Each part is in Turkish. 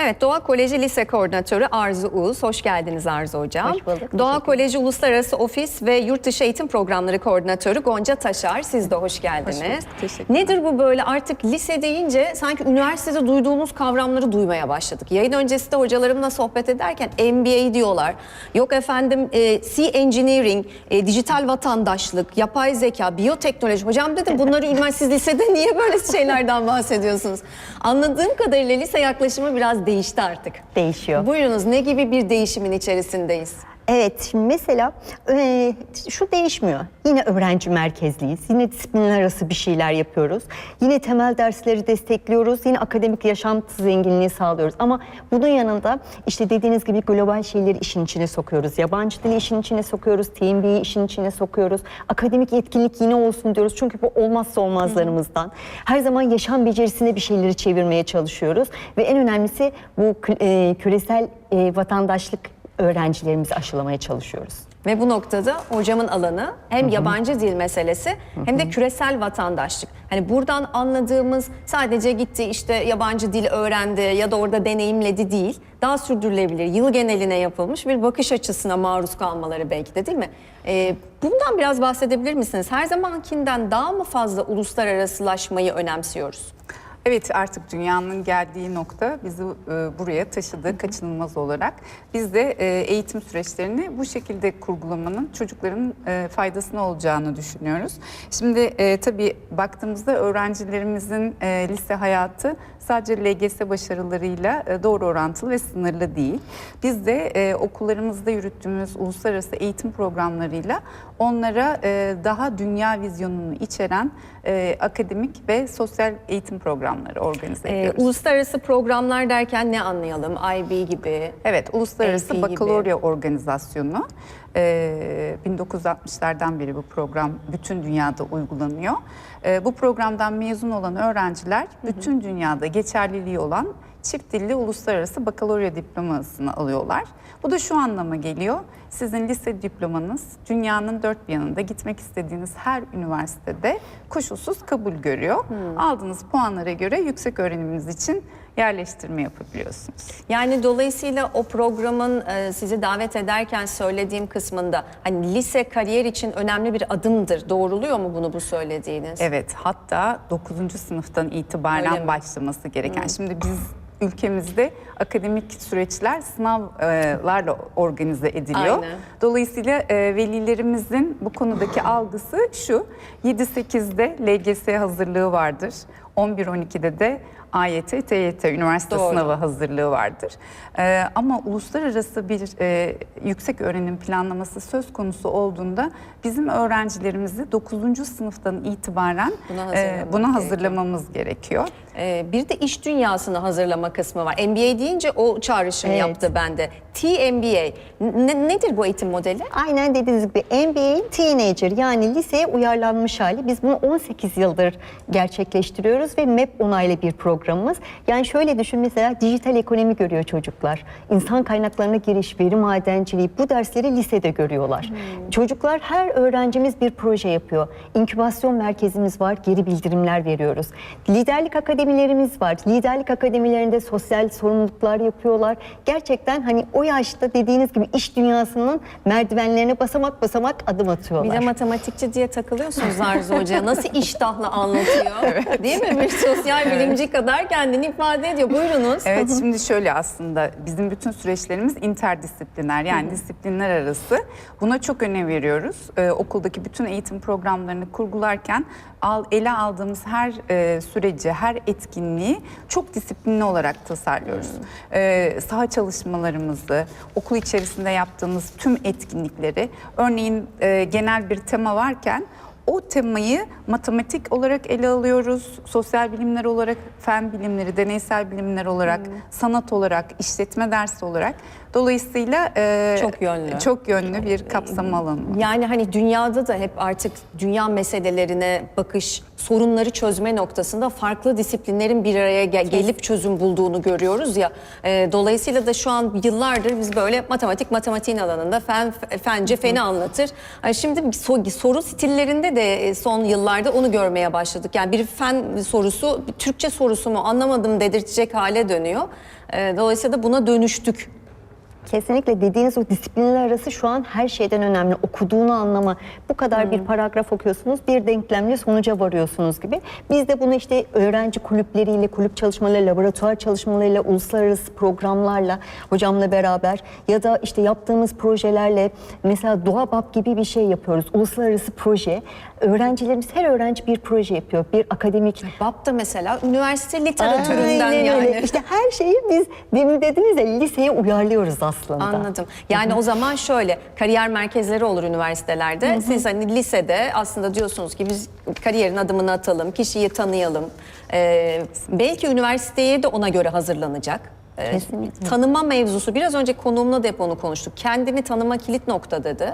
Evet, Doğa Koleji Lise Koordinatörü Arzu Uğuz. Hoş geldiniz Arzu Hocam. Hoş bulduk, Doğa teşekkür Koleji Uluslararası Ofis ve Yurtdışı Eğitim Programları Koordinatörü Gonca Taşar. Siz de hoş geldiniz. Hoş bulduk, teşekkürler. Nedir bu böyle artık lise deyince sanki üniversitede duyduğumuz kavramları duymaya başladık. Yayın öncesinde hocalarımla sohbet ederken MBA diyorlar. Yok efendim e, C Engineering, e, dijital vatandaşlık, yapay zeka, biyoteknoloji. Hocam dedim bunları üniversite lisede niye böyle şeylerden bahsediyorsunuz? Anladığım kadarıyla lise yaklaşımı biraz değişti artık. Değişiyor. Buyurunuz ne gibi bir değişimin içerisindeyiz? Evet, şimdi mesela e, şu değişmiyor. Yine öğrenci merkezliyiz. Yine disiplinler arası bir şeyler yapıyoruz. Yine temel dersleri destekliyoruz. Yine akademik yaşantı zenginliği sağlıyoruz. Ama bunun yanında işte dediğiniz gibi global şeyleri işin içine sokuyoruz. Yabancı dili işin içine sokuyoruz. TMB'yi işin içine sokuyoruz. Akademik etkinlik yine olsun diyoruz. Çünkü bu olmazsa olmazlarımızdan. Her zaman yaşam becerisine bir şeyleri çevirmeye çalışıyoruz. Ve en önemlisi bu e, küresel e, vatandaşlık öğrencilerimizi aşılamaya çalışıyoruz. Ve bu noktada hocamın alanı hem yabancı dil meselesi hem de küresel vatandaşlık. Hani buradan anladığımız sadece gitti işte yabancı dil öğrendi ya da orada deneyimledi değil. Daha sürdürülebilir, yıl geneline yapılmış bir bakış açısına maruz kalmaları belki de değil mi? Ee, bundan biraz bahsedebilir misiniz? Her zamankinden daha mı fazla uluslararasılaşmayı önemsiyoruz? Evet artık dünyanın geldiği nokta bizi e, buraya taşıdı kaçınılmaz olarak. Biz de e, eğitim süreçlerini bu şekilde kurgulamanın çocukların e, faydasına olacağını düşünüyoruz. Şimdi e, tabii baktığımızda öğrencilerimizin e, lise hayatı sadece LGS başarılarıyla e, doğru orantılı ve sınırlı değil. Biz de e, okullarımızda yürüttüğümüz uluslararası eğitim programlarıyla onlara e, daha dünya vizyonunu içeren e, akademik ve sosyal eğitim programları organize ediyoruz. uluslararası programlar derken ne anlayalım? IB gibi. Evet, Uluslararası gibi. Bakalorya Organizasyonu. Ee, 1960'lardan beri bu program bütün dünyada uygulanıyor. Bu programdan mezun olan öğrenciler bütün dünyada geçerliliği olan çift dilli uluslararası bakalorya diplomasını alıyorlar. Bu da şu anlama geliyor. Sizin lise diplomanız dünyanın dört bir yanında gitmek istediğiniz her üniversitede koşulsuz kabul görüyor. Aldığınız puanlara göre yüksek öğreniminiz için yerleştirme yapabiliyorsunuz. Yani dolayısıyla o programın e, sizi davet ederken söylediğim kısmında hani lise kariyer için önemli bir adımdır. Doğruluyor mu bunu bu söylediğiniz? Evet, hatta 9. sınıftan Öyle itibaren mi? başlaması gereken. Şimdi biz ülkemizde akademik süreçler sınavlarla organize ediliyor. Aynen. Dolayısıyla e, velilerimizin bu konudaki algısı şu. 7-8'de LGS hazırlığı vardır. 11-12'de de AYT, TYT üniversite Doğru. sınavı hazırlığı vardır. Ee, ama uluslararası bir e, yüksek öğrenim planlaması söz konusu olduğunda bizim öğrencilerimizi 9. sınıftan itibaren Buna e, buna gerekiyor. hazırlamamız gerekiyor. Ee, bir de iş dünyasını hazırlama kısmı var. MBA deyince o çağrışım Evet. yaptı bende. TMBA. Ne- nedir bu eğitim modeli? Aynen dediğiniz gibi MBA teenager yani liseye uyarlanmış hali. Biz bunu 18 yıldır gerçekleştiriyoruz ve MEP onaylı bir programımız. Yani şöyle düşün mesela dijital ekonomi görüyor çocuklar. İnsan kaynaklarına giriş, veri madenciliği bu dersleri lisede görüyorlar. Çocuklar her öğrencimiz bir proje yapıyor. İnkübasyon merkezimiz var, geri bildirimler veriyoruz. Liderlik akademilerimiz var. Liderlik akademilerinde sosyal sorumluluklar yapıyorlar. Gerçekten hani o yaşta dediğiniz gibi iş dünyasının merdivenlerine basamak basamak adım Bir atıyorlar. de matematikçi diye takılıyorsunuz Arzu Hoca. Nasıl iştahla anlatıyor. Değil mi? Bir sosyal bilimci kadar kendini ifade ediyor. Buyurunuz. Evet şimdi şöyle aslında bizim bütün süreçlerimiz interdisipliner yani disiplinler arası. Buna çok önem veriyoruz. Ee, okuldaki bütün eğitim programlarını kurgularken al, ele aldığımız her e, süreci, her etkinliği çok disiplinli olarak tasarlıyoruz. Ee, saha çalışmalarımızı, okul içerisinde yaptığımız tüm etkinlikleri, örneğin e, genel bir tema varken o temayı matematik olarak ele alıyoruz. Sosyal bilimler olarak, fen bilimleri, deneysel bilimler olarak, sanat olarak, işletme dersi olarak. Dolayısıyla e, Çok yönlü. çok yönlü bir kapsam alanı. Yani hani dünyada da hep artık dünya meselelerine bakış sorunları çözme noktasında farklı disiplinlerin bir araya gel- gelip çözüm bulduğunu görüyoruz ya. E, dolayısıyla da şu an yıllardır biz böyle matematik matematiğin alanında fen fence feni anlatır. Yani şimdi so- soru stillerinde de e, son yıllarda onu görmeye başladık. Yani bir fen sorusu bir Türkçe sorusu mu anlamadım dedirtecek hale dönüyor. E, dolayısıyla da buna dönüştük. Kesinlikle dediğiniz o disiplinler arası şu an her şeyden önemli. Okuduğunu anlama. Bu kadar bir paragraf okuyorsunuz, bir denklemle sonuca varıyorsunuz gibi. Biz de bunu işte öğrenci kulüpleriyle, kulüp çalışmalarıyla, laboratuvar çalışmalarıyla, uluslararası programlarla, hocamla beraber ya da işte yaptığımız projelerle mesela Doğa Bab gibi bir şey yapıyoruz. Uluslararası proje. Öğrencilerimiz, her öğrenci bir proje yapıyor. Bir akademik BAP da mesela üniversite literatüründen Aynen yani. öyle. İşte her şeyi biz demin dediniz ya liseye uyarlıyoruz aslında. Anladım. Yani o zaman şöyle kariyer merkezleri olur üniversitelerde. Siz hani lisede aslında diyorsunuz ki biz kariyerin adımını atalım, kişiyi tanıyalım. Ee, belki üniversiteye de ona göre hazırlanacak. Ee, Kesinlikle. Tanıma mevzusu biraz önce konuğumla da hep onu konuştuk. Kendini tanıma kilit nokta dedi.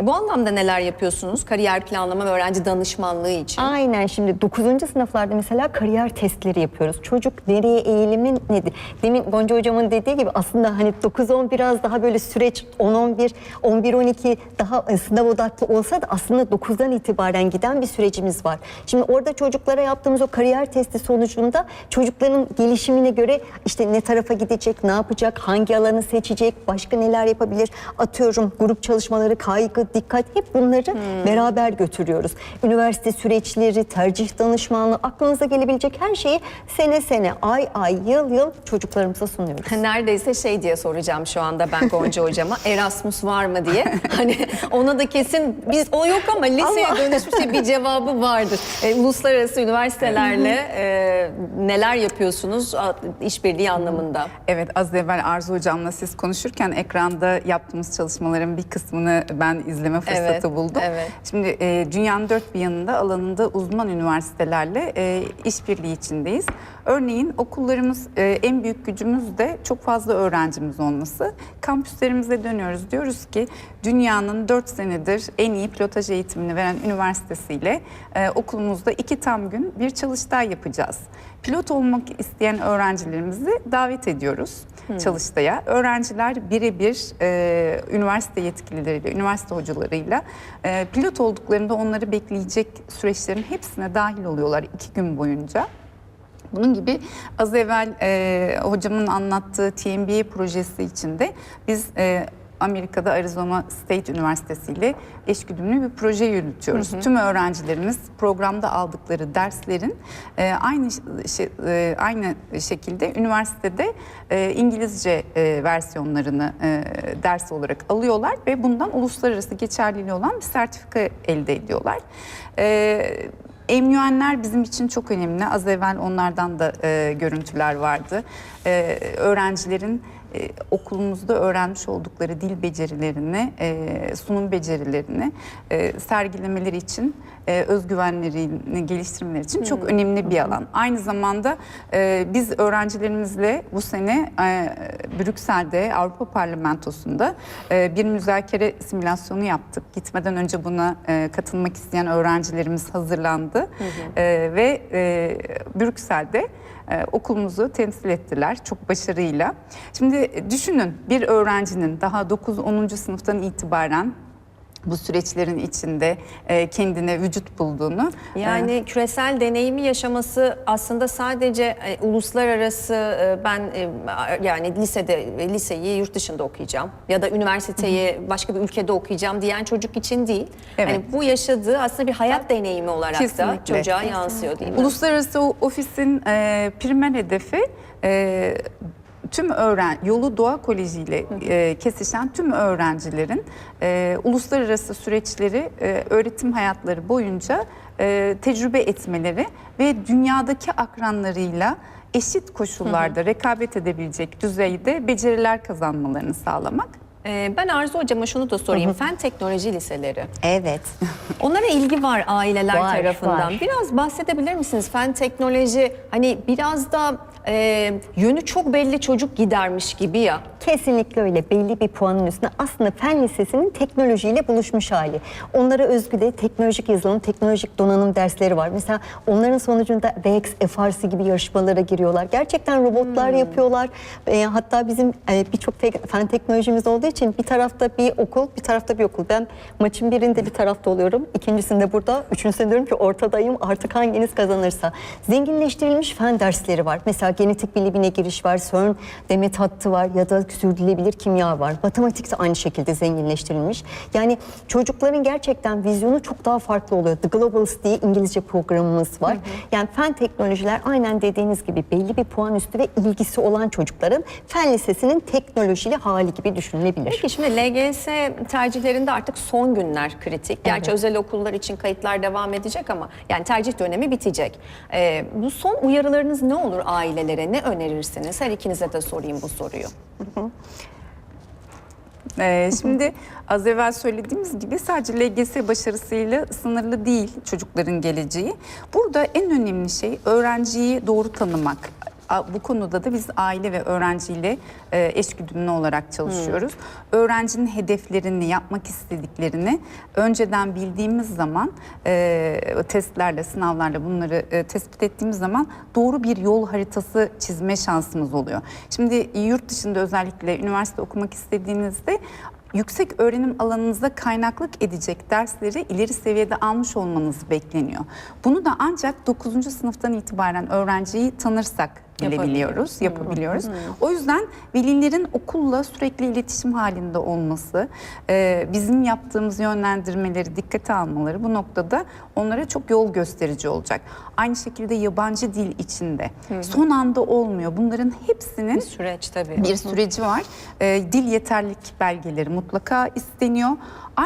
E, bu anlamda neler yapıyorsunuz kariyer planlama ve öğrenci danışmanlığı için? Aynen şimdi 9. sınıflarda mesela kariyer testleri yapıyoruz. Çocuk nereye eğilimi nedir? Demin Gonca hocamın dediği gibi aslında hani 9-10 biraz daha böyle süreç 10-11, 11-12 daha e, sınav odaklı olsa da aslında 9'dan itibaren giden bir sürecimiz var. Şimdi orada çocuklara yaptığımız o kariyer testi sonucunda çocukların gelişimine göre işte ne tarafa gidecek, ne yapacak, hangi alanı seçecek, başka neler yapabilir? Atıyorum grup çalışmaları, kaygı, dikkat hep bunları beraber götürüyoruz. Üniversite süreçleri, tercih danışmanlığı, aklınıza gelebilecek her şeyi sene sene, ay ay, yıl yıl çocuklarımıza sunuyoruz. Neredeyse şey diye soracağım şu anda ben Gonca hocama Erasmus var mı diye. Hani ona da kesin biz o yok ama liseye Ama- dönüşmüş bir cevabı vardır. E, uluslararası üniversitelerle e, neler yapıyorsunuz işbirliği anlamında? Evet az evvel Arzu Hocam'la siz konuşurken ekranda yaptığımız çalışmaların bir kısmını ben izleme fırsatı Evet, buldum. evet. Şimdi e, dünyanın dört bir yanında alanında uzman üniversitelerle e, işbirliği içindeyiz. Örneğin okullarımız e, en büyük gücümüz de çok fazla öğrencimiz olması. Kampüslerimize dönüyoruz. Diyoruz ki dünyanın dört senedir en iyi pilotaj eğitimini veren üniversitesiyle e, okulumuzda iki tam gün bir çalıştay yapacağız. Pilot olmak isteyen öğrencilerimizi davet ediyoruz çalıştaya. Öğrenciler birebir e, üniversite yetkilileriyle, üniversite hocalarıyla e, pilot olduklarında onları bekleyecek süreçlerin hepsine dahil oluyorlar iki gün boyunca. Bunun gibi az evvel e, hocamın anlattığı TMBA projesi içinde biz e, Amerika'da Arizona State Üniversitesi ile eşgüdümlü bir proje yürütüyoruz. Tüm öğrencilerimiz programda aldıkları derslerin e, aynı şey, e, aynı şekilde üniversitede e, İngilizce e, versiyonlarını e, ders olarak alıyorlar ve bundan uluslararası geçerliliği olan bir sertifika elde ediyorlar. E, MUN'ler bizim için çok önemli. Az evvel onlardan da e, görüntüler vardı. E, öğrencilerin e, okulumuzda öğrenmiş oldukları dil becerilerini, e, sunum becerilerini e, sergilemeleri için, e, özgüvenlerini geliştirmeleri için çok önemli bir alan. Aynı zamanda e, biz öğrencilerimizle bu sene e, Brüksel'de Avrupa Parlamentosu'nda e, bir müzakere simülasyonu yaptık. Gitmeden önce buna e, katılmak isteyen öğrencilerimiz hazırlandı E, ve e, Brüksel'de e, okulumuzu temsil ettiler çok başarıyla. Şimdi düşünün bir öğrencinin daha 9-10. sınıftan itibaren bu süreçlerin içinde e, kendine vücut bulduğunu. e, Yani küresel deneyimi yaşaması aslında sadece e, uluslararası e, ben e, yani lisede liseyi yurt dışında okuyacağım ya da üniversiteyi başka bir ülkede okuyacağım diyen çocuk için değil. Evet. Hani bu yaşadığı aslında bir hayat deneyimi olarak da Kesinlikle. çocuğa yansıyor değil mi? Uluslararası ofisin e, primer hedefi e, tüm öğren yolu Doğa Koleji ile e, kesişen tüm öğrencilerin e, uluslararası süreçleri e, öğretim hayatları boyunca e, tecrübe etmeleri ve dünyadaki akranlarıyla eşit koşullarda rekabet edebilecek düzeyde beceriler kazanmalarını sağlamak. Ee, ben Arzu hocama şunu da sorayım. Fen teknoloji liseleri. Evet. Onlara ilgi var aileler Var, tarafından. var. Biraz bahsedebilir misiniz? Fen teknoloji hani biraz da e, yönü çok belli çocuk gidermiş gibi ya. Kesinlikle öyle. Belli bir puanın üstünde aslında fen lisesinin teknolojiyle buluşmuş hali. Onlara özgü de teknolojik yazılım, teknolojik donanım dersleri var. Mesela onların sonucunda RX, FRC gibi yarışmalara giriyorlar. Gerçekten robotlar yapıyorlar. E, hatta bizim e, birçok fen teknolojimiz olduğu için bir tarafta bir okul, bir tarafta bir okul. Ben maçın birinde bir tarafta oluyorum. ikincisinde burada. Üçüncüsünde diyorum ki ortadayım. Artık hanginiz kazanırsa. Zenginleştirilmiş fen dersleri var. Mesela genetik bilimine giriş var. CERN, demet hattı var ya da sürdürülebilir kimya var. Matematik de aynı şekilde zenginleştirilmiş. Yani çocukların gerçekten vizyonu çok daha farklı oluyor. The Globals diye İngilizce programımız var. Yani fen teknolojiler aynen dediğiniz gibi belli bir puan üstü ve ilgisi olan çocukların fen lisesinin teknolojili hali gibi düşünülebilir. Peki şimdi LGS tercihlerinde artık son günler kritik. Gerçi özel okullar için kayıtlar devam edecek ama yani tercih dönemi bitecek. Ee, bu son uyarılarınız ne olur ailelere? Ne önerirsiniz? Her ikinize de sorayım bu soruyu. Ee, şimdi az evvel söylediğimiz gibi sadece LGS başarısıyla sınırlı değil çocukların geleceği. Burada en önemli şey öğrenciyi doğru tanımak. Bu konuda da biz aile ve öğrenciyle e, eşgüdümlü olarak çalışıyoruz. Öğrencinin hedeflerini, yapmak istediklerini önceden bildiğimiz zaman e, testlerle, sınavlarla bunları e, tespit ettiğimiz zaman doğru bir yol haritası çizme şansımız oluyor. Şimdi yurt dışında özellikle üniversite okumak istediğinizde yüksek öğrenim alanınıza kaynaklık edecek dersleri ileri seviyede almış olmanız bekleniyor. Bunu da ancak 9. sınıftan itibaren öğrenciyi tanırsak bilebiliyoruz, yapabiliyoruz. O yüzden velilerin okulla sürekli iletişim halinde olması, e, bizim yaptığımız yönlendirmeleri dikkate almaları bu noktada onlara çok yol gösterici olacak. Aynı şekilde yabancı dil içinde son anda olmuyor. Bunların hepsinin Bir süreç tabii. bir süreci var. Ee, dil yeterlilik belgeleri mutlaka isteniyor.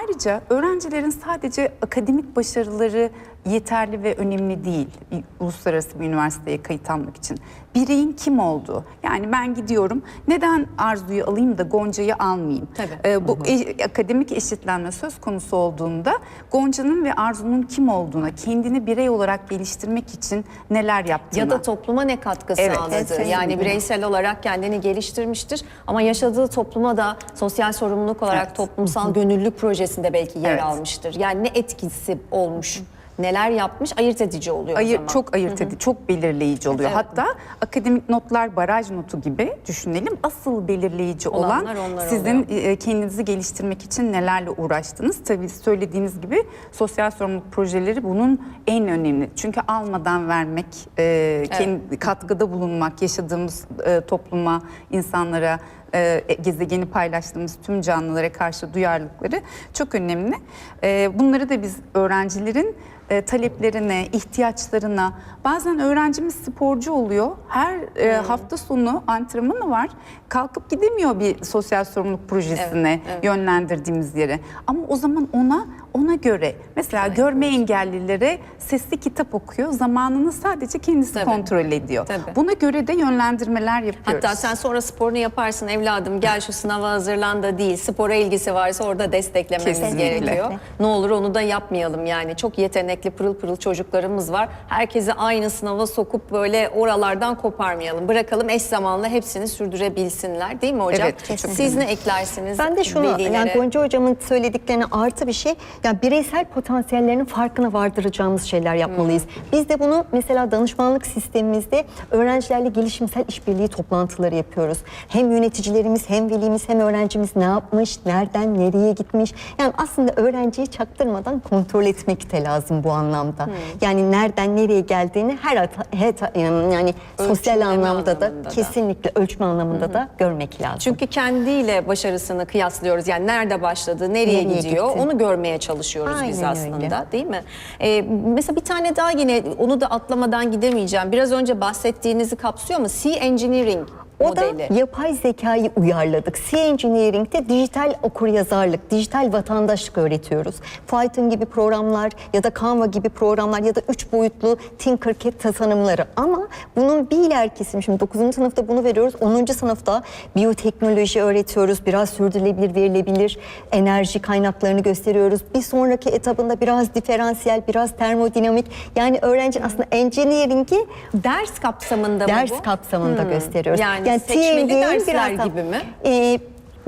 Ayrıca öğrencilerin sadece akademik başarıları yeterli ve önemli değil bir uluslararası bir üniversiteye kayıt almak için. Bireyin kim olduğu. Yani ben gidiyorum neden Arzu'yu alayım da Gonca'yı almayayım? Tabii. Ee, bu e- akademik eşitlenme söz konusu olduğunda Gonca'nın ve Arzu'nun kim olduğuna, kendini birey olarak geliştirmek için neler yaptığına. Ya da topluma ne katkı Evet, sağladı? kesinlikle. Yani bireysel olarak kendini geliştirmiştir ama yaşadığı topluma da sosyal sorumluluk olarak Evet. toplumsal gönüllülük projesinde belki yer Evet. almıştır. Yani ne etkisi olmuş? Neler yapmış? Ayırt edici oluyor o Ayır, zaman. çok ayırt edici, çok belirleyici oluyor. Evet. Hatta akademik notlar baraj notu gibi düşünelim. Asıl belirleyici olan Olanlar onlar sizin e, kendinizi geliştirmek için nelerle uğraştınız. Tabii söylediğiniz gibi sosyal sorumluluk projeleri bunun en önemli. Çünkü almadan vermek, e, kendi, katkıda bulunmak, yaşadığımız e, topluma, insanlara, e, gezegeni paylaştığımız tüm canlılara karşı duyarlılıkları çok önemli. E, bunları da biz öğrencilerin e, taleplerine, ihtiyaçlarına, bazen öğrencimiz sporcu oluyor. Her e, Hmm. hafta sonu antrenmanı var. Kalkıp gidemiyor bir sosyal sorumluluk projesine Evet, evet. yönlendirdiğimiz yere. Ama o zaman ona ona göre mesela görme engellilere sesli kitap okuyor. Zamanını sadece kendisi Tabii. kontrol ediyor. Tabii. Buna göre de yönlendirmeler yapıyoruz. Hatta sen sonra sporunu yaparsın evladım gel şu sınava hazırlan da değil. Spora ilgisi varsa orada desteklememiz Kesinlikle. gerekiyor. Ne olur onu da yapmayalım yani. Çok yetenekli pırıl pırıl çocuklarımız var. Herkesi aynı sınava sokup böyle oralardan koparmayalım. Bırakalım eş zamanlı hepsini sürdürebilsinler değil mi hocam? Evet, kesinlikle. Siz ne eklersiniz Ben de şunu velilere? yani Gonca hocamın söylediklerine artı bir şey yani bireysel potansiyellerinin farkına vardıracağımız şeyler yapmalıyız. Biz de bunu mesela danışmanlık sistemimizde öğrencilerle gelişimsel işbirliği toplantıları yapıyoruz. Hem yöneticilerimiz hem velimiz hem öğrencimiz ne yapmış, nereden nereye gitmiş. Yani aslında öğrenciyi çaktırmadan kontrol etmek de lazım bu anlamda. Yani nereden nereye geldiğini her, her yani sosyal anlamda da anlamında da. kesinlikle ölçme anlamında da görmek lazım. Çünkü kendiyle başarısını kıyaslıyoruz. Yani nerede başladı, nereye, Nereye gidiyor gitti? onu görmeye çalışıyoruz biz Aynen aslında öyle. değil mi? Ee, mesela bir tane daha yine onu da atlamadan gidemeyeceğim. Biraz önce bahsettiğinizi kapsıyor mu? Sea Engineering O modeli. da yapay zekayı uyarladık. C Engineering'de dijital okuryazarlık, dijital vatandaşlık öğretiyoruz. Python gibi programlar ya da Canva gibi programlar ya da üç boyutlu Tinkercad tasarımları. Ama bunun bir ilerikisi, şimdi 9. sınıfta bunu veriyoruz. 10. sınıfta biyoteknoloji öğretiyoruz. Biraz sürdürülebilir, verilebilir enerji kaynaklarını gösteriyoruz. Bir sonraki etabında biraz diferansiyel, biraz termodinamik. Yani öğrenci aslında engineering'i Ders kapsamında mı ders bu? kapsamında gösteriyoruz. Yani seçmeli TMD'nin dersler biraz da- gibi mi? Ee,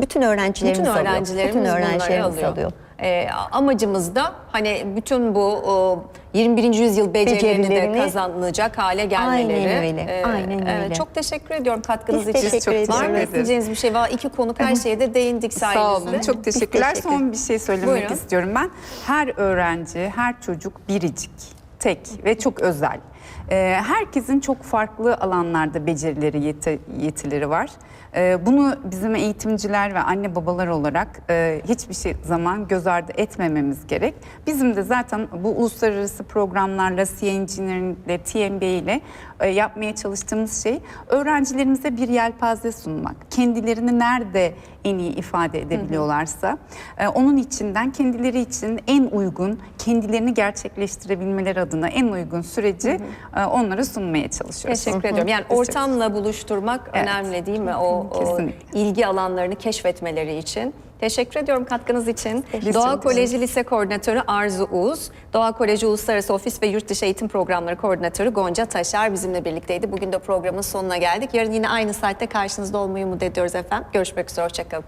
bütün öğrencilerimiz Bütün alıyor. Bütün öğrencilerimiz alıyor. alıyor. Ee, amacımız da hani bütün bu o, 21. yüzyıl becerilerini de kazanılacak hale gelmeleri. Aynen öyle, aynen evet, öyle. çok teşekkür ediyorum katkınız Biz için. teşekkür Çok Var mı ekleyeceğiniz bir şey? Var iki konuk her şeye de değindik sayenizde. Sağ olun. Çok teşekkürler. teşekkür Son bir şey söylemek Buyurun. istiyorum ben. Her öğrenci, her çocuk biricik, tek ve çok özel. Ee, herkesin çok farklı alanlarda becerileri, yeti- yetileri var. Ee, bunu bizim eğitimciler ve anne babalar olarak e, hiçbir şey zaman göz ardı etmememiz gerek. Bizim de zaten bu uluslararası programlarla, CNC'lerle, TMB ile e, yapmaya çalıştığımız şey öğrencilerimize bir yelpaze sunmak. Kendilerini nerede en iyi ifade edebiliyorlarsa e, onun içinden kendileri için en uygun, kendilerini gerçekleştirebilmeleri adına en uygun süreci e, onlara sunmaya çalışıyoruz. Teşekkür ediyorum. Yani ortamla buluşturmak Evet. önemli değil mi? O, o ilgi alanlarını keşfetmeleri için. Teşekkür ediyorum katkınız için. Biz Doğa Koleji Lise Koordinatörü Arzu Uğuz, Doğa Koleji Uluslararası Ofis ve Yurtdışı Eğitim Programları Koordinatörü Gonca Taşar bizimle birlikteydi. Bugün de programın sonuna geldik. Yarın yine aynı saatte karşınızda olmayı umut ediyoruz efendim. Görüşmek üzere, hoşçakalın.